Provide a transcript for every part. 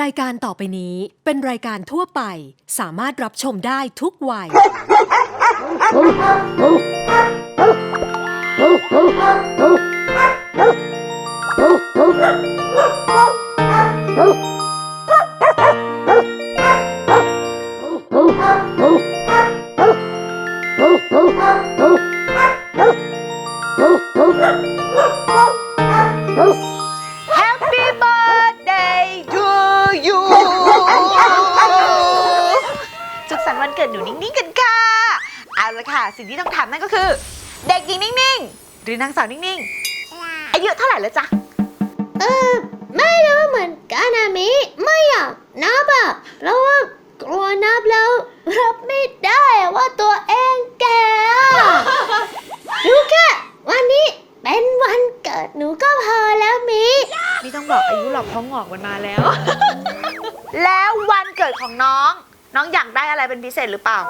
รายการต่อไปนี้เป็นรายการทั่วไป สามารถรับชมได้ทุกวัย เกิดหนูนิ่งๆกันค่ะเอาละค่ะ สิ่งที่ต้องทำนั่นก็คือ เด็กหญิงนิ่งๆ หรือนางสาวนิ่งๆ อายุเท่าไหร่แล้วจ๊ะ เออไม่รู้เหมือนกันนะมิไม่อยากนับอะเพราะว่ากลัวนับแล้วรับไม่ได้ว่าตัวเองแก่อะรู้แค่วันนี้เป็นวันเกิดหนูก็พอแล้วมิไม่ต้องบอกอายุหรอกเพราะงอกมันมาแล้ว แล้ววันเกิดของน้อง น้องอยากได้อะไรเป็นพิเศษหรือเปล่า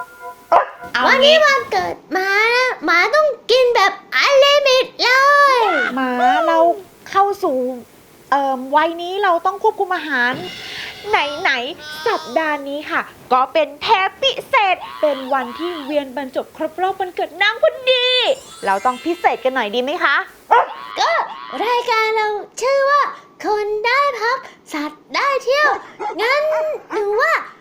เอาวันนี้งี้วันเกิดหมานะหมาต้องกินแบบอันลิมิตเลย หมาเราเข้าสู่เอ่อวัยนี้เราต้องควบคุมอาหาร ไหนๆสัปดาห์นี้ค่ะ ก็เป็นเทปพิเศษ เป็นวันที่เวียนบรรจบครบรอบวันเกิดนางพอดี เราต้องพิเศษกันหน่อยดีไหมคะ ก็รายการเราชื่อว่า คนได้พัก สัตว์ได้เที่ยว งั้นหนูว่าเรามา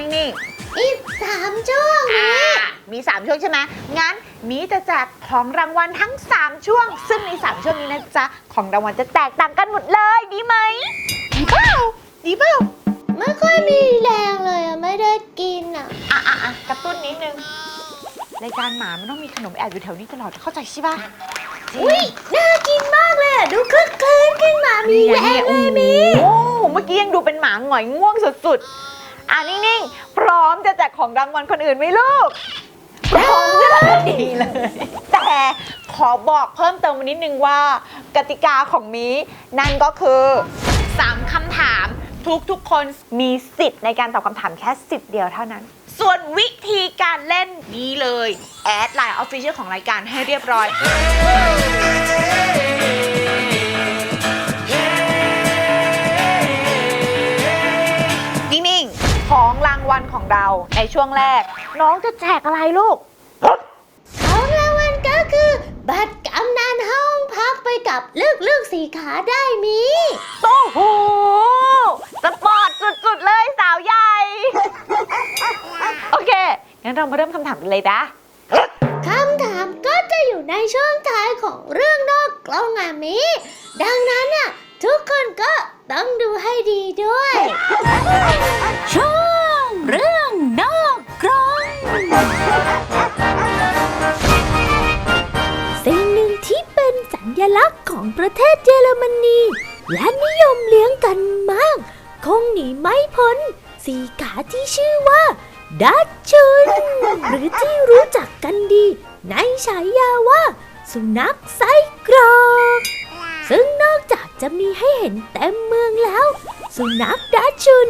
วยกันกี่ช่วงนิ่งอีกสามช่วงๆนี้มี 3 ช่วงใช่ไหมงั้นมีจะแจกของรางวัลทั้ง 3 ช่วง ซึ่งใน 3 ช่วงนี้นะจ๊ะ ของรางวัลจะแตกต่างกันหมดเลยดีไหมดีเปล่าดีเปล่าไม่ค่อยมีแรงเลยอะไม่ได้กินอะอะอะอะกระตุ้นนิดนึงรายการหมามันต้องมีขนมแอบอยู่แถวนี้ตลอดเข้าใจใช่ปะอุ้ยน่ากินมากเลยอะดูคลึกคลื้นขึ้นมามีแรงเลยมี โอ้เมื่อกี้ยังดูเป็นหมาหงอยง่วงสุดๆ อะนิ่งๆ พร้อมจะแจกของรางวัลคนอื่นไหมลูก พร้อมเลยดีเลย แต่ขอบอกเพิ่มเติมนิดนึงว่ากติกาของมีนั่นก็คือ3คำถามทุกทุกๆคนมีสิทธิ์ในการตอบคำถามแค่สิทธิ์เดียวเท่านั้น ส่วนวิธีการเล่นนี้เลย แอดไลน์ออฟฟิเชียลของรายการให้เรียบร้อย วัลของเราในช่วงแรก น้องจะแจกอะไรลูก ของรางวัลก็คือ บัตรกำนันห้องพักไปกับลูกลูกๆสีขาได้มี โอ้โหสปอร์ตสุดๆเลยสาวใหญ่ โอเค งั้นเรามาเริ่มคำถามกันเลยนะ คำถามก็จะอยู่ในช่วงท้ายของเรื่องนอกกล้องอะมิ ดังนั้นน่ะทุกคนก็ต้องดูให้ดีด้วย สิ่งหนึ่งที่เป็นสัญลักษณ์ของประเทศเยอรมนี และนิยมเลี้ยงกันมาก คงหนีไม่พ้น สีขาที่ชื่อว่า ดัชชนหรือที่รู้จักกันดี ในฉายาว่า สุนัขไส้กรอกซึ่งนอกจากจะมีให้เห็นเต็มเมืองแล้ว สุนัขดัชชุน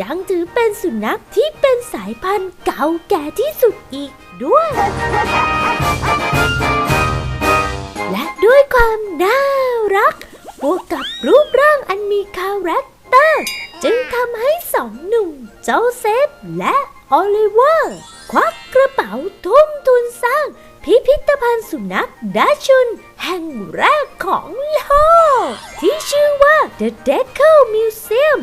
ยังถือเป็นสุนัขที่เป สายพันธุ์เก่าแก่ที่สุดอีกด้วย และด้วยความน่ารัก บวกกับรูปร่างอันมีคาแรคเตอร์ จึงทำให้สองหนุ่มโจเซฟและโอลิเวอร์ ควักกระเป๋าทุ่มทุนสร้าง พิพิธภัณฑ์สุนัขดัชชุน แห่งแรกของโลก ที่ชื่อว่า The Decal Museum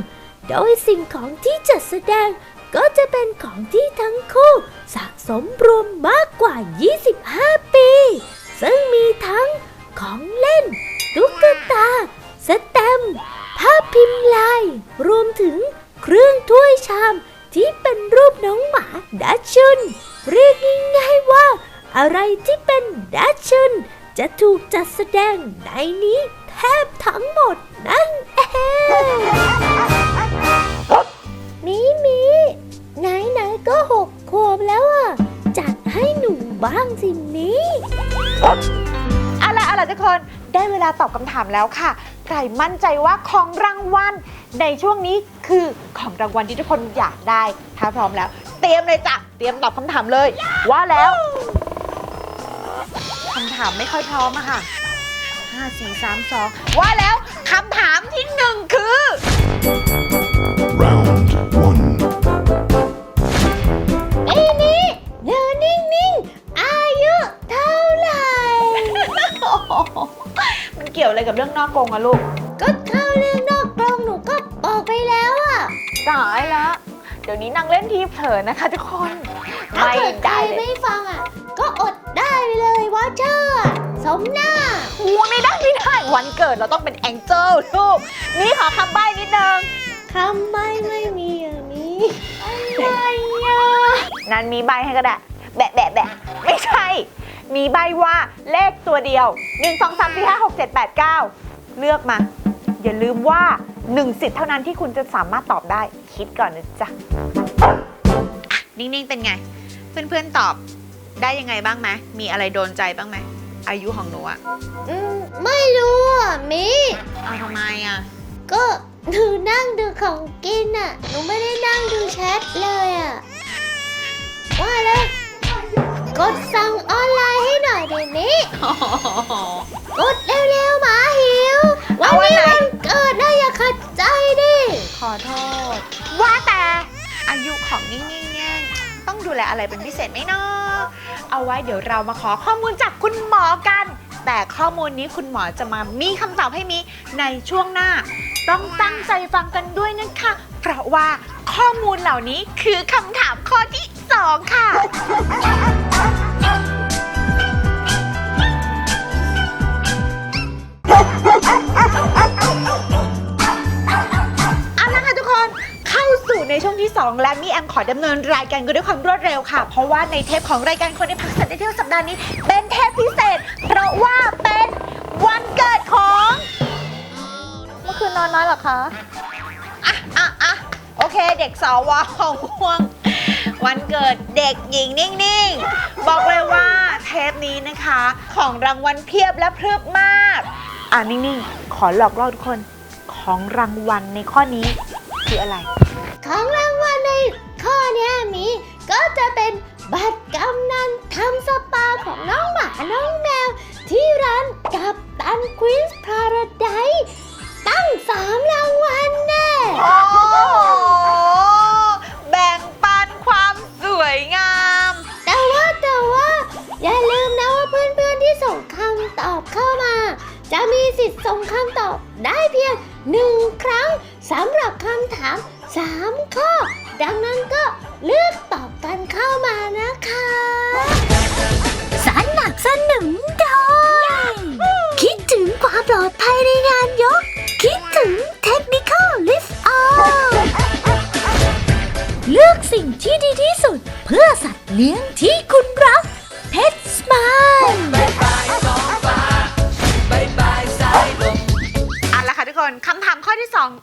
โดยสิ่งของที่จัดแสดง ก็จะเป็นของที่ทั้งคู่สะสมรวมมากกว่า 25 ปี ซึ่งมีทั้งของเล่น ตุ๊กตา สแตมภาพพิมพ์ลาย รวมถึงเครื่องถ้วยชามที่เป็นรูปน้องหมาดัชชุน เรียกง่ายๆว่า อะไรที่เป็นดัชชุน จะถูกจัดแสดงในนี้แทบทั้งหมดนั่นเอง ก็หกขวบแล้วอะ จัดให้หนูบ้างสิมีเอาล่ะเอาล่ะทุกคนได้เวลาตอบคำถามแล้วค่ะไก่มั่นใจว่าของรางวัลในช่วงนี้คือของรางวัลที่ทุกคนอยากได้ ถ้าพร้อมแล้ว เตรียมเลยจ้ะเตรียมตอบคำถามเลย ว่าแล้วคำถามไม่ค่อยพร้อมอะค่ะ5 4 3 2 ว่าแล้วคำถามที่หนึ่งคือ กี่ยวอะไรกับเรื่องนอกกรงอะลูกก็เข้าเรื่องนอกกรงหนูก็บอกไปแล้วอะตายแล้วเดี๋ยวนี้นางเล่นทีเผลอนะคะทุกคนถ้าไม่เกิดใครได้เลยไม่ฟังอะก็อดได้ไปเลยวอเชอร์อะสมหน้าอู้ไม่ได้ไม่ได้วันเกิดเราต้องเป็นแองเจิลลูกนี่ขอคำใบ้นิดนึงทำไมไม่มีอย่างนี้อะไรอะนั้นมีใบให้ก็ได้แบะแบะแบะไม่ใช่ มีใบว่าเลขตัวเดียว 1 2 3 4 5 6 7 8 9 เลือกมา อย่าลืมว่า 1 สิทธิ์เท่านั้นที่คุณจะสามารถตอบได้ คิดก่อนนะจ๊ะอะนิ่ง ๆ เป็นไง เพื่อน ๆ ตอบได้ยังไงบ้างไหมมีอะไรโดนใจบ้างไหมอายุของหนูอะอืมไม่รู้อะมิเอาทำไมอะก็หนูนั่งดูของกินอะ หนูไม่ได้นั่งดูแชทเลยอะว่าแล้ว กดสั่งออนไลน์ให้หน่อยดิมิกดเร็วๆหมาหิว วันเอาวันนี้ไหนวันเกิดนะอย่าขัดใจดิ ขอโทษ ว่าแต่อายุของนิ่งๆเนี่ยต้องดูแลอะไรเป็นพิเศษไหมเนาะเอาไว้เดี๋ยวเรามาขอข้อมูลจากคุณหมอกัน แต่ข้อมูลนี้คุณหมอจะมามีคำตอบให้มีในช่วงหน้า ต้องตั้งใจฟังกันด้วยนะคะ เพราะว่า ข้อมูลเหล่านี้คือคำถามข้อที่สองค่ะ เอาละค่ะทุกคนเข้าสู่ในช่วงที่ 2 และมีแอมขอดำเนินรายการกันด้วยความรวดเร็วค่ะ เพราะว่าในเทปของรายการคนในพักสัตว์ในเที่ยวสัปดาห์นี้ เป็นเทปพิเศษ เพราะว่าเป็นวันเกิดของ เมื่อคืนนอนน้อยเหรอคะ โอเค เด็กสาววของห่วง วันเกิดเด็กหญิงนิ่ง ๆ บอกเลยว่าเทปนี้นะคะ ของรางวัลเพียบและพรึบมาก อ่านิ่ง ๆ ขอหลอกล่อทุกคนของรางวัลในข้อนี้คืออะไร ของรางวัลในข้อเนี้ยมีก็จะเป็นบัตรกำนันทำสปาของน้องหมาน้องแมว ที่ร้านกับตันควีนส์พาราไดตั้งสามรางวัลแน่ เข้ามา จะมีสิทธิ์ส่งคำตอบได้เพียงหนึ่งครั้งสำหรับคำถาม3ข้อ ดังนั้นก็เลือกตอบกันเข้ามานะคะสนับสนุนโดยคิดถึงความปลอดภัยในงานยก คิดถึง Technical Lift Off เลือกสิ่งที่ดีที่สุด เพื่อสัตว์เลี้ยงที่คุณรัก Pet Smile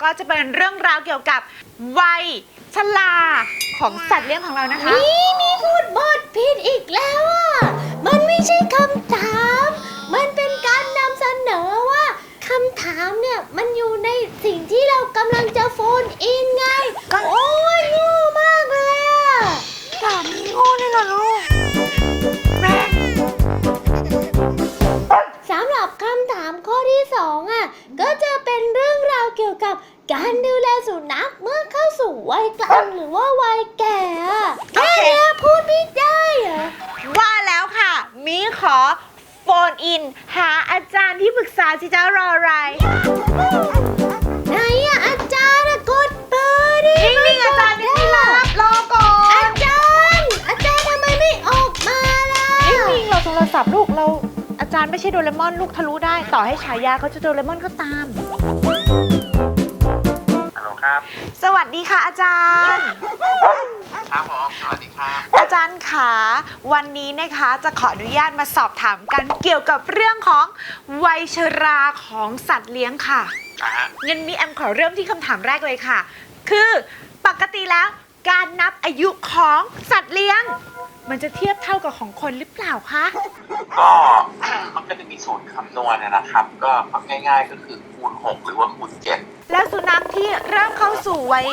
ก็จะเป็นเรื่องราวเกี่ยวกับวัยชราของสัตว์เลี้ยงของเรานะคะ นี่มีพูดบทผิดอีกแล้วอะ มันไม่ใช่คำถาม มันเป็นการนำเสนอว่าคำถามเนี่ย มันอยู่ในสิ่งที่เรากำลังจะโฟนอินไง ก็ โอ้ยโง่มากเลยอะสามีโง่เลยเหรอลูกแม่สำหรั บคำถามข้อที่สองอะก็จะเป็นเรื่องราวเกี่ยวกับการดูแลสุนัขเมื่อเข้าสู่วัยกลางหรือว่าวัยแก่อะแค่เนี้ยพูดไม่ได้เหรอ ว่าแล้วค่ะมีขอโฟนอิน หาอาจารย์ที่ปรึกษาสิจ้ารออะไราจารย์ไม่ใช่โดเรมอนลูกทะลุได้ ต่อให้ฉายาเขาจะโดเรมอนก็ตาม ฮัลโหลครับ สวัสดีค่ะอาจารย์ ครับผม สวัสดีครับ อาจารย์ขาวันนี้นะคะจะขออนุญาตมาสอบถามกันเกี่ยวกับเรื่องของวัยชราของสัตว์เลี้ยงค่ะอ่าฮะ งั้นมีแอมขอเริ่มที่คำถามแรกเลยค่ะ คือปกติแล้วการนับอายุของสัตว์เลี้ยง มันจะเทียบเท่ากับของคนหรือเปล่าคะ ก็ มันก็จะมีสูตรคำนวณนะนะครับ ก็ง่ายๆก็คือคูณ 6 หรือว่าคูณ 7 แล้วสุนัขที่เริ่มเข้าสู่วัย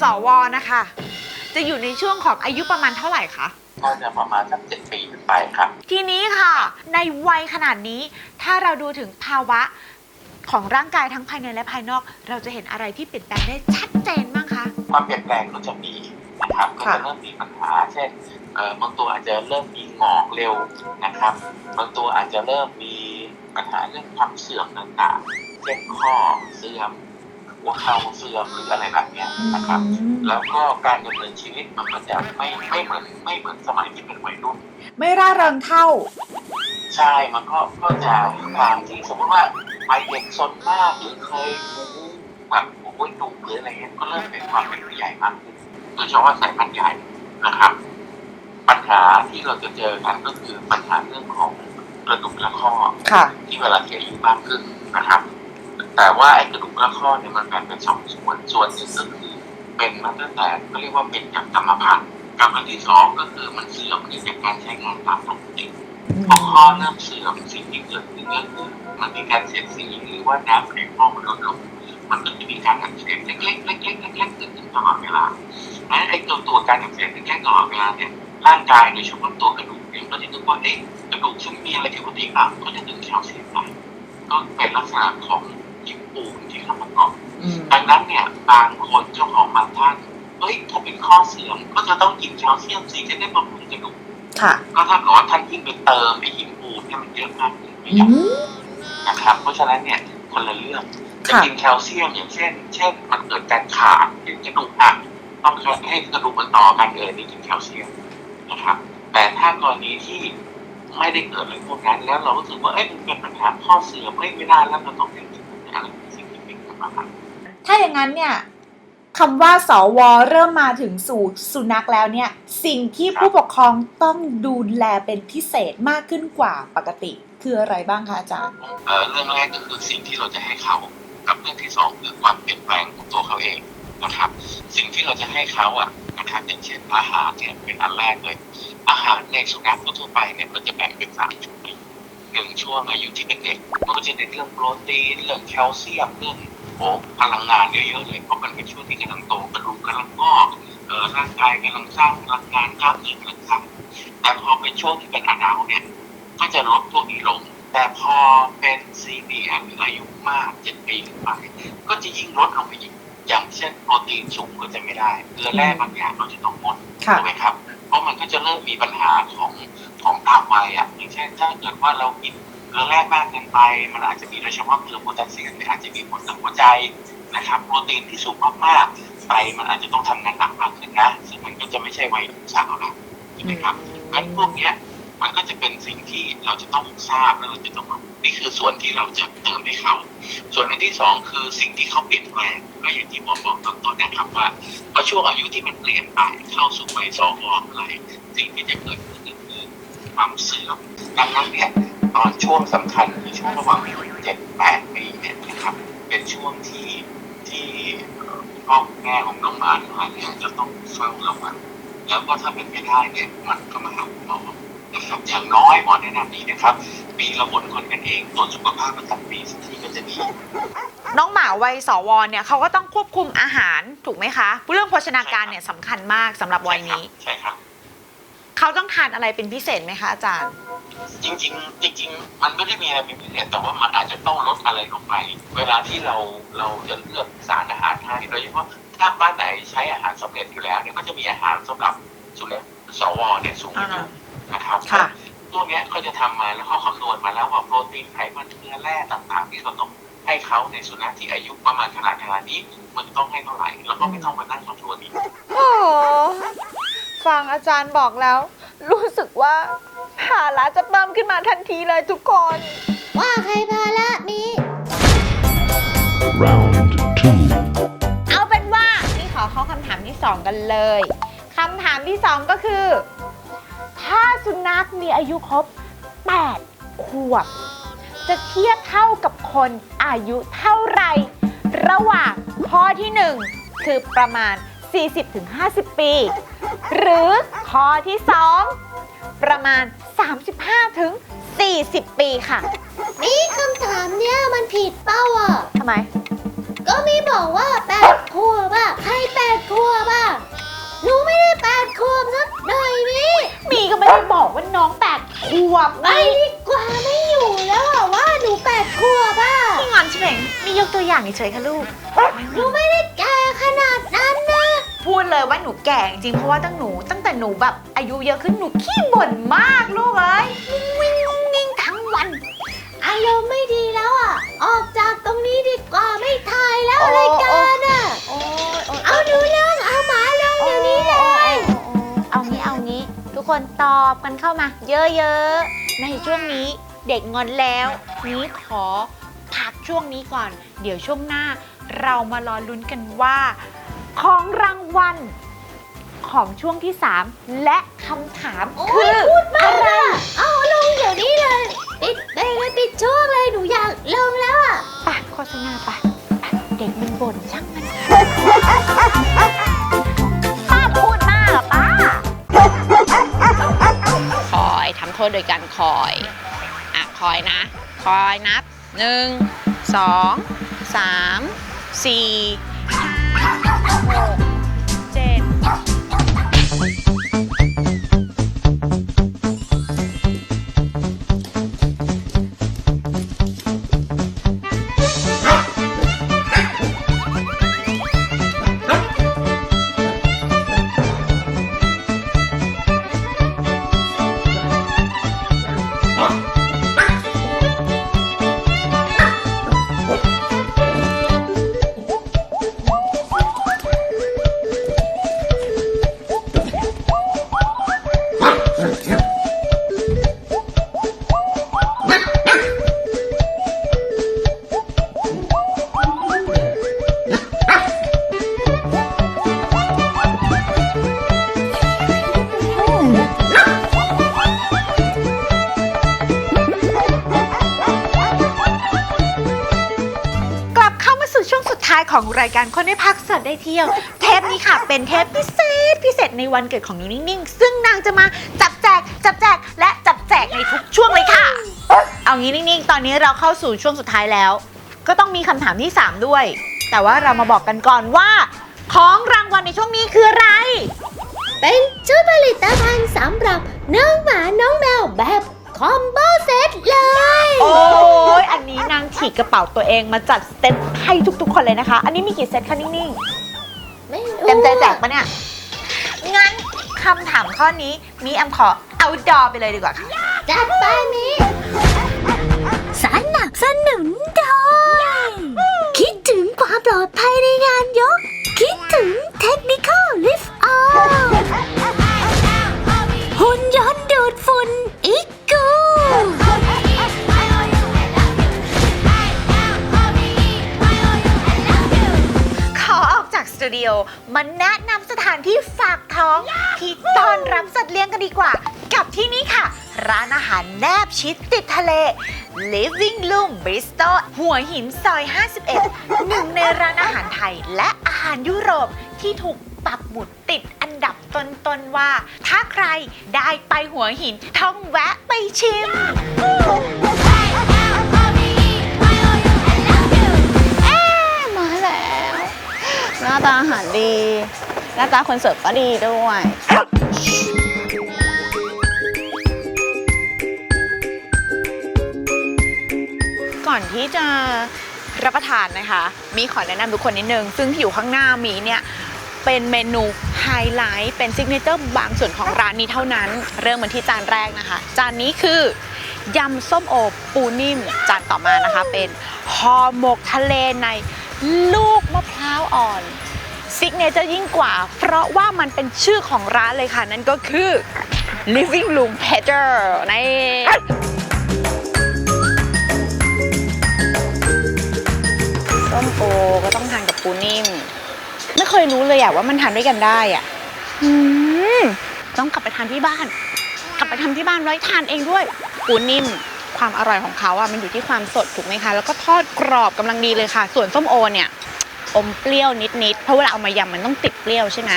สวนะคะ จะอยู่ในช่วงของอายุประมาณเท่าไหร่คะก็จะประมาณสัก7ปีขึ้นไปครับ ทีนี้ค่ะ ในวัยขนาดนี้ถ้าเราดูถึงภาวะของร่างกายทั้งภายในและภายนอก เราจะเห็นอะไรที่เปลี่ยนแปลงได้ชัดเจนบ้างคะ ความเปลี่ยนแปลงก็จะมีนะครับก็ค่ะจะเริ่มมีปัญหาเช่นเอ่อ บางตัวอาจจะเริ่มมีงอกเร็วนะครับบางตัวอาจจะเริ่มมีปัญหาเรื่องความเสื่อมต่างๆ เช่นข้อเสื่อมหัวเข่าเสื่อมหรืออะไรแบบเนี้ยนะครับ แล้วก็การดำเนินชีวิตมันก็จะไม่ไม่เหมือนไม่เหมือนสมัยที่เป็นวัยรุ่น ไม่ร่าเริงเท่า ใช่มันก็ก็จะความที่สมมติว่าไปเด็กซนมากหรือเคยหูแบบหูไว้ดุหรืออะไรเงี้ยก็เริ่มเป็นความเป็นผู้ใหญ่มากขึ้นโดยเฉพาะสายพันธุ์ใหญ่นะครับ ปัญหาที่เราจะเจอกันก็คือปัญหาเรื่องของกระดูกและข้อค่ะ ที่เวลาที่อายุมากขึ้นนะครับ แต่ว่าไอ้กระดูกและข้อเนี่ยมันแบ่งเป็นสองส่วนส่วนหนึ่งก็คือเป็นมาตั้งแต่ก็เรียกว่าเป็นจากกรรมพันธุ์กับอันที่สองก็คือมันเสื่อมเนื่องจากการใช้งานตามปกติพอข้อเริ่มเสื่อมสิ่งที่เกิดขึ้นก็คือมันมีการเสียดสีหรือว่าน้ำในข้อมันลดลงมันก็จะมีการอักเสบเล็กๆเล็กๆเล็กๆเกิดขึ้นตลอดเวลาดังนั้นไอ้ตัวตัวการอักเสบเล็กๆตลอดเวลาเนี่ย ร่างกายโดยเฉพาะตัวกระดูกเองก็จะนึกว่าเอ๊ะกระดูกฉันมีอะไรผิดปกติอะก็จะดึงแคลเซียมไปก็เป็นลักษณะของหินปูนที่เข้ามาเกาะดังนั้นเนี่ยบางคนเจ้าของบางท่านเฮ้ยถ้าเป็นข้อเสื่อมก็จะต้องกินแคลเซียมสิจะได้บำรุงกระดูกค่ะก็ถ้าเกิดว่าท่านยิ่งไปเติมไอ้หินปูนให้มันเยอะมากขึ้นไม่อยากนะครับ เพราะฉะนั้นเนี่ยคนละเรื่องจะค่ะกินแคลเซียมอย่างเช่น เช่น มันเกิดการขาดหรือกระดูกหักต้องให้กระดูกมันต่อกันเออนี่กินแคลเซียม นะครับ แต่ถ้ากรณีที่ไม่ได้เกิดอะไรพวกนั้น แล้วเรารู้สึกว่าเอ้ยมันเป็นปัญหาข้อเสื่อมเอ้ยไม่ได้แล้วเราต้องเป็นอะไรสิ่งที่เป็นปัญหาถ้าอย่างนั้นเนี่ยคำว่าสวเริ่มมาถึงสู่สุนัขแล้วเนี่ย สิ่งที่ผู้ปกครองต้องดูแลเป็นพิเศษมากขึ้นกว่าปกติ คืออะไรบ้างคะอาจารย์เอ่อเรื่องแรกก็คือสิ่งที่เราจะให้เขา กับเรื่องที่สองคือความเปลี่ยนแปลงของตัวเขาเอง นะครับ สิ่งที่เราจะให้เขาอะนะครับอย่างเช่นอาหารเนี่ยเป็นอันแรกเลย อาหารในสุนัขทั่วไปเนี่ยเราจะแบ่งเป็นสามช่วงหนึ่งช่วงอายุที่เป็นเด็กมันก็จะเน้นเรื่องโปรตีนเรื่องแคลเซียมเรื่องโอ้พลังงานเยอะๆเลยเพราะมันเป็นช่วงที่กำลังโตกระดูกกำลังงอกเอ่อร่างกายกำลังสร้างพลังงานกล้ามเนื้อกำลังสร้างแต่พอเป็นช่วงที่เป็นอนาเนี่ยก็จะลดพวกนี้ลง แต่พอเป็นซีเนียร์หรืออายุมากเจ็ดปีขึ้นไปก็จะยิ่งลดลงไปอีก อย่างเช่นโปรตีนสูงก็จะไม่ได้เกลือแร่บางอย่างเราจะต้องงดค่ะถูกไหมครับ เพราะมันก็จะเริ่มมีปัญหาของของตามวัยอะอย่างเช่นถ้าเกิดว่าเรากินเกลือแร่มากเกินไป มันอาจจะมีโดยเฉพาะเกลือโพแทสเซียมเนี่ยอาจจะมีผลต่อหัวใจนะครับ โปรตีนที่สูงมากๆไตมันอาจจะต้องทำงานหนักมากขึ้นนะซึ่งมันก็จะไม่ใช่วัยหนุ่มสาวแล้วใช่ไหมครับงั้นพวกเนี้ย มันก็จะเป็นสิ่งที่เราจะต้องทราบและเราจะต้องรู้นี่คือส่วนที่เราจะเติมให้เขา ส่วนอันที่สองคือสิ่งที่เขาเปลี่ยนแปลงก็อย่างที่ผมบอกตอนต้นนะครับว่าพอช่วงอายุที่มันเปลี่ยนไปเข้าสู่วัยสองอะไรสิ่งที่จะเกิดขึ้นคือความเสื่อมดังนั้นเนี่ยตอนช่วงสำคัญคือช่วงระหว่างอายุเจ็ดแปดปีเนี่ยนะครับเป็นช่วงที่ที่อ่อพ่อแม่ของน้องมาทั้งหลายเนี่ยจะต้องเฝ้าระวังแล้วก็ถ้าเป็นไปได้เนี่ยมันก็มาหาหมอ นะครับอย่างน้อยหมอแนะนำนี้นะครับปีละหนคนกันเองตรวจสุขภาพประจำปีสักทีก็จะดีน้องหมาวัยสวเนี่ยเขาก็ต้องควบคุมอาหารถูกไหมคะเรื่องโภชนาการเนี่ยสำคัญมากสำหรับวัยนี้ใช่ครับเขาต้องทานอะไรเป็นพิเศษไหมคะอาจารย์ จริง ๆ จริง ๆ มันไม่ได้มีอะไรเป็นพิเศษแต่ว่ามันอาจจะต้องลดอะไรลงไป เวลาที่เราเราจะเลือกสารอาหารให้โดยเฉพาะถ้าบ้านไหนใช้อาหารสำเร็จอยู่แล้วเนี่ยก็จะมีอาหารสำหรับสุนัขสวเนี่ยสูงอายุ นะครับค่ะพวกเนี้ยก็จะทำมาแล้วเขาคำนวณมาแล้วว่าโปรตีนไขมันเกลือแร่ต่างๆ ที่เราต้องให้เขาในสุนัขที่อายุประมาณขนาดขนาดนี้มันต้องให้เท่าไหร่แล้วก็ไม่ต้องมานั่งคำนวณอีกโอ้ฟังอาจารย์บอกแล้ว รู้สึกว่าภาระจะเพิ่มขึ้นมาทันทีเลยทุกคน ว่าใครภาระมี Round two. เอาเป็นว่านี่ขอเข้าคำถามที่2กันเลยคำถามที่2ก็คือ ถ้าสุนัขมีอายุครบ 8 ขวบ จะเทียบเท่ากับคนอายุเท่าไหร่ระหว่างข้อที่ 1 คือประมาณ 40-50 ปี หรือข้อที่ 2 ประมาณ 35ถึง40 ปีค่ะ นี่คำถามเนี่ยมันผิดเป้าอะ ทำไม ก็มีบอกว่าแปดขวบอะ ใครแปดขวบอะ หนูไม่ได้แปดขวบสักหน่อยนี่มีก็ไม่ได้บอกว่าน้องแปดขวบไปดีกว่าไม่อยู่แล้วอะว่าหนูแปดขวบอะพี่งอนใช่ไหมนี่ยกตัวอย่างเฉยๆค่ะลูก หนูไม่ได้แก่ขนาดนั้นนะพูดเลยว่าหนูแก่จริงๆเพราะว่าตั้งหนู ตั้งแต่หนูแบบอายุเยอะขึ้นหนูขี้บ่นมากลูกเอ้ยวิ่งวิ่งวิ่งทั้งวันอารมณ์ไม่ดีแล้วอะ ออกจากตรงนี้ดีกว่าไม่ถ่ายแล้วรายการ คนตอบกันเข้ามา เยอะๆ ในช่วงนี้เด็กงอนแล้วนี้ขอพักช่วงนี้ก่อน เดี๋ยวช่วงหน้าเรามารอลุ้นกันว่า ของรางวัลของช่วงที่ 3 และคำถามโอ้คืยอพูดมากอะไรอะเอาลงเดี๋ยวนี้เลย ปิดไปเลยปิดช่วงเลยหนูอยากลงแล้วอะไปโฆษณาไปไปเด็กมันบ่นช่างมัน โทษโดยการคอยอะคอยนะ คอยนับ 1 2 3 4 5 6 รายการคนได้พักสัตว์ได้เที่ยว เทปนี้ค่ะ เป็นเทปพิเศษพิเศษในวันเกิดของนิวนิ่งๆ ซึ่งนางจะมาจับแจก จับแจก และจับแจกในทุกช่วงเลยค่ะ เอางี้นิ่งๆ ตอนนี้เราเข้าสู่ช่วงสุดท้ายแล้ว ก็ต้องมีคำถามที่ 3 ด้วย แต่ว่าเรามาบอกกันก่อนว่า ของรางวัลในช่วงนี้คืออะไร เป็นชุดผลิตภัณฑ์สำหรับน้องหมาน้องแมวแบบคอมโบเซตเลย นี้นางถีกกระเป๋าตัวเองมาจัดเซตให้ทุกๆ คนเลยนะคะ อันนี้มีกี่เซตคะนิ่งๆไม่รู้เต็มใจแจกปะเนี่ย งั้นคำถามข้อนี้มีแอมขอเอาดอไปเลยดีกว่าค่ะ จัดไปมีสนับสนุนโดยคิดถึงความปลอดภัยในงานยก คิดถึงเทคนิคอลลิฟต์ออหุ่นยนต์ดูดฝุ่นอีกกู อออกจากสตูดิโอมาแนะนำสถานที่ฝากท้อง ที่ต้อนรับสัตว์เลี้ยงกันดีกว่า กับที่นี่ค่ะ ร้านอาหารแนบชิดติดทะเล Living Room Bistro หัวหินซอย 51 หนึ่งในร้านอาหารไทยและอาหารยุโรปที่ถูกปักหมุดติดอันดับต้นๆว่า ถ้าใครได้ไปหัวหินต้องแวะไปชิม น้าตาอาหารดี หน้าตาคนเสิร์ฟก็ดีด้วย ก่อนที่จะรับประทานนะคะ มีขอแนะนำทุกคนนิดนึง ซึ่งที่อยู่ข้างหน้ามีเนี่ยเป็นเมนูไฮไลท์เป็นซิกเนเจอร์บางส่วนของร้านนี้เท่านั้น เริ่มมาที่จานแรกนะคะ จานนี้คือยำส้มโอปูนิ่ม จานต่อมานะคะ เป็นห่อหมกทะเลในลูกมะพร้าวอ่อน ซิกเนเจอร์ยิ่งกว่า เพราะว่ามันเป็นชื่อของร้านเลยค่ะ นั่นก็คือ Living Room Peter นี่ส้มโอก็ต้องทานกับปูนิ่ม ไม่เคยรู้เลยอะว่ามันทานด้วยกันได้อะอต้องกลับไปทานที่บ้าน กลับไปทำที่บ้านไว้ทานเองด้วย ปูนิ่ม ความอร่อยของเขาอะมันอยู่ที่ความสดถูกไหมคะ แล้วก็ทอดกรอบกำลังดีเลยค่ะ ส่วนส้มโอเนี่ย อมเปรี้ยวนิดๆ เพราะเวลาเอามายำมันต้องติดเปรี้ยวใช่ไหม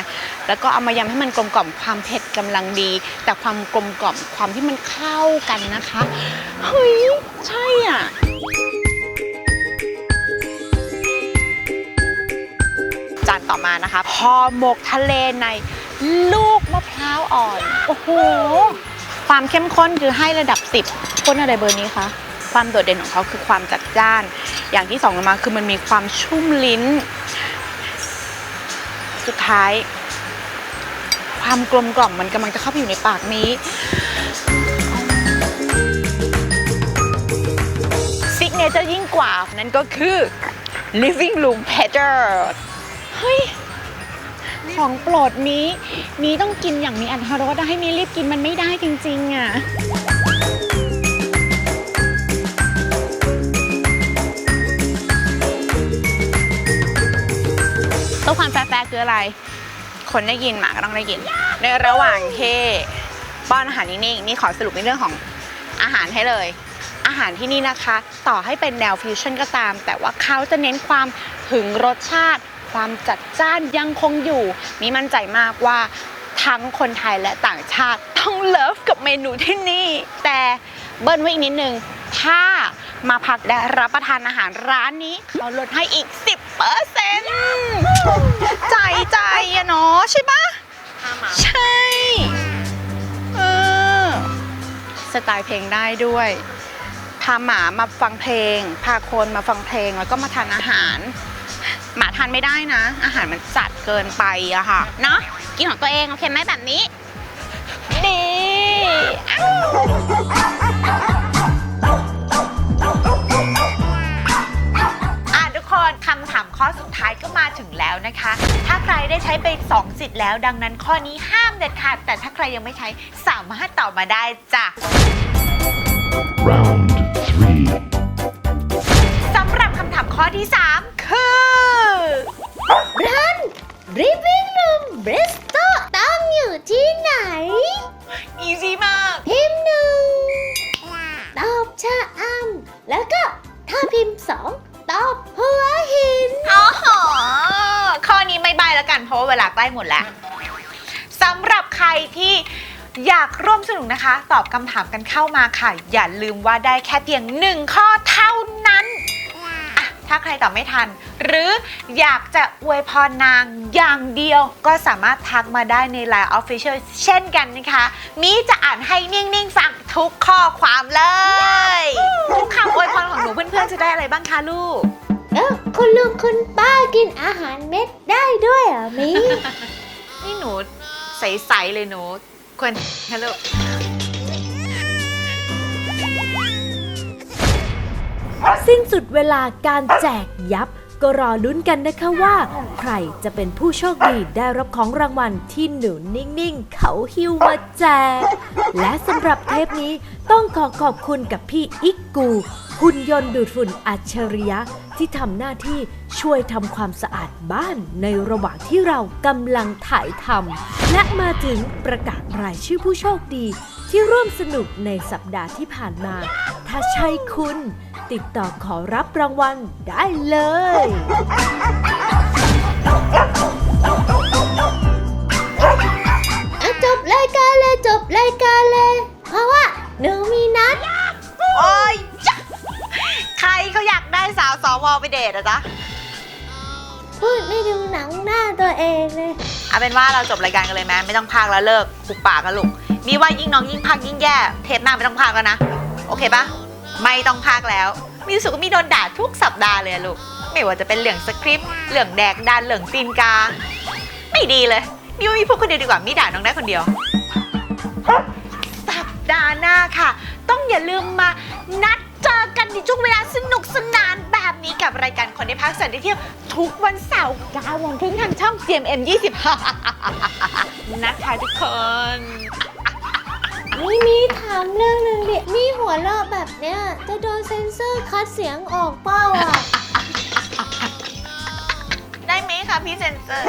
แล้วก็เอามายำให้มันกลมกล่อมความเผ็ดกำลังดี แต่ความกลมกล่อมความที่มันเข้ากันนะคะเฮ้ยใช่อะจานต่อมานะคะพอหมกทะเลในลูกมะพร้าวอ่อน โอ้โห ความเข้มข้นคือให้ระดับ 10ข้นอะไรเบอร์นี้คะ ความโดดเด่นของเขาคือความจัดจ้าน อย่างที่สองลงมาคือมันมีความชุ่มลิ้น สุดท้าย ความกลมกล่อมมันกำลังจะเข้าไปอยู่ในปากนี้ซิกเนเจอร์ยิ่งกว่า นั่นก็คือ living room petter เฮ้ยของโปรดมีมีต้องกินอย่างมีอัธรสอะให้มีรีบกินมันไม่ได้จริง ๆ อะ ตัวความแฟร์ๆคืออะไร คนได้ยินหมาก็ต้องได้ยิน ในระหว่างที่ป้อนอาหารนิ่งๆนี่ขอสรุปในเรื่องของอาหารให้เลย อาหารที่นี่นะคะ ต่อให้เป็นแนวฟิวชั่นก็ตาม แต่ว่าเขาจะเน้นความถึงรสชาติ ความจัดจ้านยังคงอยู่ มีมั่นใจมากว่าทั้งคนไทยและต่างชาติต้องเลิฟกับเมนูที่นี่ แต่เบิ้ลไว้อีกนิดนึง ถ้า มาพักและรับประทานอาหารร้านนี้ เขาลดให้อีก 10เปอร์เซ็นต์ใจใจอะเนาะใช่ปะใช่ เออ สไตล์เพลงได้ด้วยพาหมามาฟังเพลง พาคนมาฟังเพลงแล้วก็มาทานอาหาร หมาทานไม่ได้นะ อาหารมันจัดเกินไปอะค่ะ เนาะกินของตัวเอง โอเคไหมแบบนี้ ดีำถามข้อสุดท้ายก็มาถึงแล้วนะคะ ถ้าใครได้ใช้ไป 2 สิทธิ์แล้ว ดังนั้นข้อนี้ห้ามเด็ดขาด แต่ถ้าใครยังไม่ใช้สามารถตอบมาได้จ้ะ Round three. สำหรับคำถามข้อที่ 3 คือรันริฟวิ่งรูมบริสโตตั้งอยู่ที่ไหน อีซี่มาก พิมพ์หนึ่งตอบชะอำแล้วก็ถ้าพิมพ์สอง ตอบหัวหิน อ๋อข้อนี้ไม่ใบแล้วกันเพราะว่าเวลาใกล้หมดแล้วสำหรับใครที่อยากร่วมสนุกนะคะ ตอบคำถามกันเข้ามาค่ะ อย่าลืมว่าได้แค่เพียงหนึ่งข้อเท่านั้น ถ้าใครตอบไม่ทัน หรืออยากจะอวยพรนางอย่างเดียวก็สามารถทักมาได้ใน Line Official เช่นกันนะคะ มีจะอ่านให้นิ่ง ๆ ฟังทุกข้อความเลย ทุกคำอวยพรของหนูเพื่อนๆจะได้อะไรบ้างคะลูก เออคุณลุงคุณป้ากินอาหารเม็ดได้ด้วยเหรอมีนี่หนูใส ๆ เลยหนูควรฮัลโหล สิ้นสุดเวลาการแจกยับ ก็รอลุ้นกันนะคะว่า ใครจะเป็นผู้โชคดีได้รับของรางวัลที่หนูนิ่งๆ เขาหิวมาแจก และสำหรับเทปนี้ต้องขอขอบคุณกับพี่อิกกู หุ่นยนต์ดูดฝุ่นอัจฉริยะ ที่ทำหน้าที่ช่วยทำความสะอาดบ้านในระหว่างที่เรากำลังถ่ายทำและมาถึงประกาศรายชื่อผู้โชคดี ที่ร่วมสนุกในสัปดาห์ที่ผ่านมา ถ้าใช่คุณ ติดต่อขอรับรางวัลได้เลยอะจบรายการเลยจบรายการเลย เพราะว่าหนูมีนัด โอ้ยยะใครเขาอยากได้สาวสวไปเดทอะจ๊ะ พูดไม่ดูหนังหน้าตัวเองเลย เอาเป็นว่าเราจบรายการกันเลยไหมไม่ต้องพากแล้วเลิกปุบปากกันลูก นี่ว่ายิ่งน้องยิ่งพากยิ่งแย่ เทปหน้าไม่ต้องพากแล้วนะ โอเคปะ ไม่ต้องพากแล้ว มีรู้สึกว่ามีโดนด่าทุกสัปดาห์เลยอะลูก ไม่ว่าจะเป็นเหลืองสคริปต์เหลืองแดกดานเหลืองตีนกา ไม่ดีเลยมีว่ามีพูดคนเดียวดีกว่ามีด่าน้องได้คนเดียว สัปดาห์หน้าค่ะ ต้องอย่าลืมมานัดเจอกันในช่วงเวลาสนุกสนานแบบนี้กับรายการคนได้พักสันได้เที่ยว ทุกวันเสาร์9โมงครึ่งทางช่อง GMM 25นะคะทุกคน นี่มีถามเรื่องหนึ่งดิ มีหัวเราะแบบเนี้ย จะโดนเซ็นเซอร์คัดเสียงออกเป้าอะ ได้ไหมคะพี่เซนเซอร์